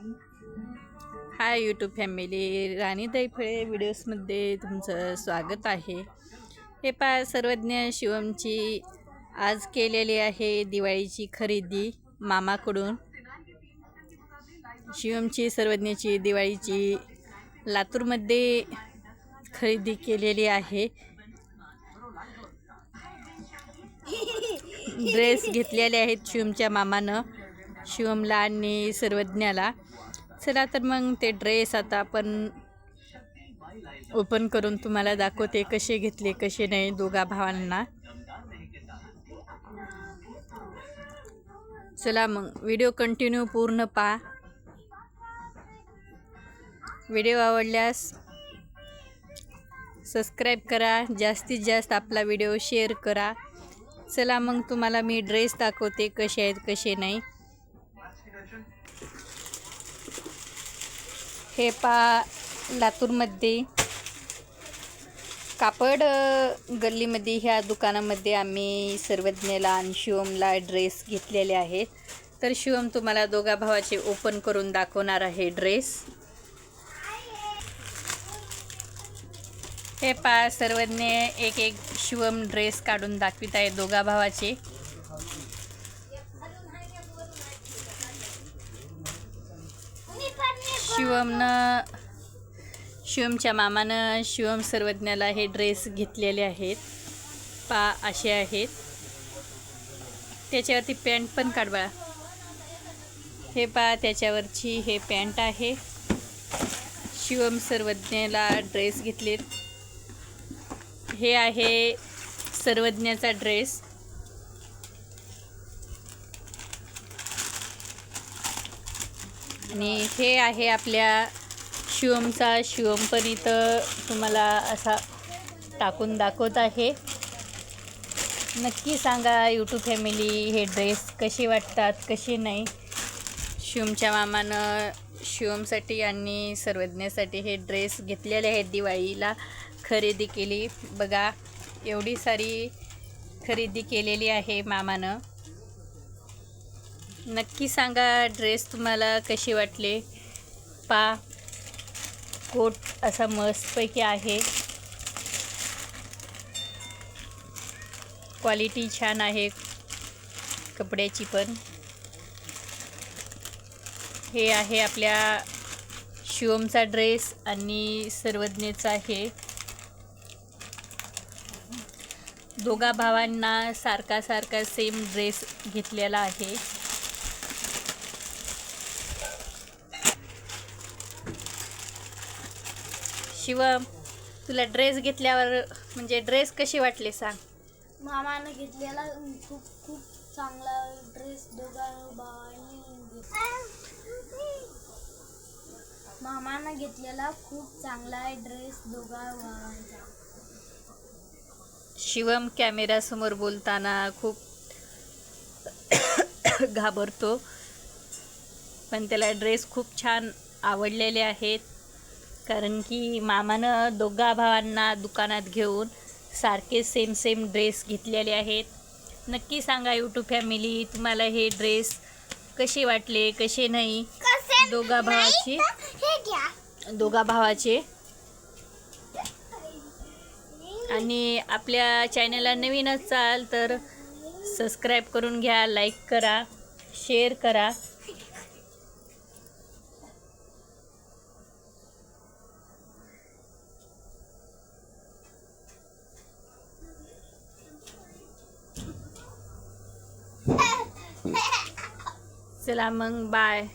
Hi YouTube family राणी फळे व्हिडिओजमध्ये तुमचं स्वागत आहे. हे पा सर्वज्ञ शिवमची आज केलेली आहे दिवाळीची खरेदी मामाकडून. शिवमची सर्वज्ञची दिवाळीची लातूरमध्ये खरेदी केलेली आहे. ड्रेस घेतलेले आहेत शिवमच्या मामानं शिवमला आणि सर्वज्ञाला. चला तर मग ते ड्रेस आता आपण ओपन करून तुम्हाला दाखवते कसे घेतले कसे नाही दोघा भावांना. चला मग व्हिडिओ कंटिन्यू पूर्ण पहा. व्हिडिओ आवडल्यास सबस्क्राईब करा जास्तीत जास्त आपला व्हिडिओ शेअर करा. चला मग तुम्हाला मी ड्रेस दाखवते कसे आहेत कसे नाही. हे पा लातूरमध्ये. कापड गल्लीमध्ये ह्या दुकानामध्ये आम्ही सर्वज्ञला आणि शिवमला ड्रेस घेतलेले आहेत. तर शिवम तुम्हाला दोघा भावाचे ओपन करून दाखवणार आहे ड्रेस. हे पा सर्वज्ञ एक एक शिवम ड्रेस काढून दाखवित आहे दोघा भावाचे. शिवमनं शिवमच्या मामानं शिवम सर्वज्ञाला हे ड्रेस घेतलेले आहेत. पा असे आहेत. त्याच्यावरती पॅन्ट पण काढवा हे पा त्याच्यावरची हे पॅन्ट आहे. शिवम सर्वज्ञला ड्रेस घेतलेत. हे आहे सर्वज्ञाचा ड्रेस. आणि हे आहे आपल्या शिवमचा. शिवम पण इथं तुम्हाला असा टाकून दाखवत आहे. नक्की सांगा यूट्यूब फॅमिली हे ड्रेस कसे वाटतात कसे नाही? शिवमच्या मामानं शिवमसाठी आणि सर्वज्ञासाठी हे ड्रेस घेतलेले आहेत दिवाळीला. खरेदी केली. बघा एवढी सारी खरेदी केलेली आहे मामानं. नक्की सांगा ड्रेस तुम्हाला कसे वाटले? पा. कोट असा मस्तपैकी आहे. क्वालिटी छान आहे. कपड्याची पण. हे आहे आपल्या शिवमचा ड्रेस आणि सर्वज्ञचा आहे दोघा भावांना सारखा सारखा सेम ड्रेस घेतलेला आहे. शिवम तुला ड्रेस घेतल्यावर म्हणजे ड्रेस कशी वाटले सांग. मामानं घेतलेला खूप खूप चांगला ड्रेस दोघा भावांनी मामानं घेतलेला खूप चांगला ड्रेस दोघा भावांचा शिवम कॅमेरासमोर बोलताना खूप घाबरतो. पण त्याला ड्रेस खूप छान आवडलेले आहेत. कारण की मामानं दोघा भावांना दुकानात घेऊन सारखे सेम सेम ड्रेस घेतलेले आहेत. नक्की सांगा यूट्यूब फॅमिली तुम्हाला हे ड्रेस कसे वाटले कसे नाही? दोघा भावाचे हे दोघा भावाचे आणि आपल्या चॅनलला नवीन असाल तर सबस्क्राईब करून घ्या लाईक करा शेअर करा. चला मग बाय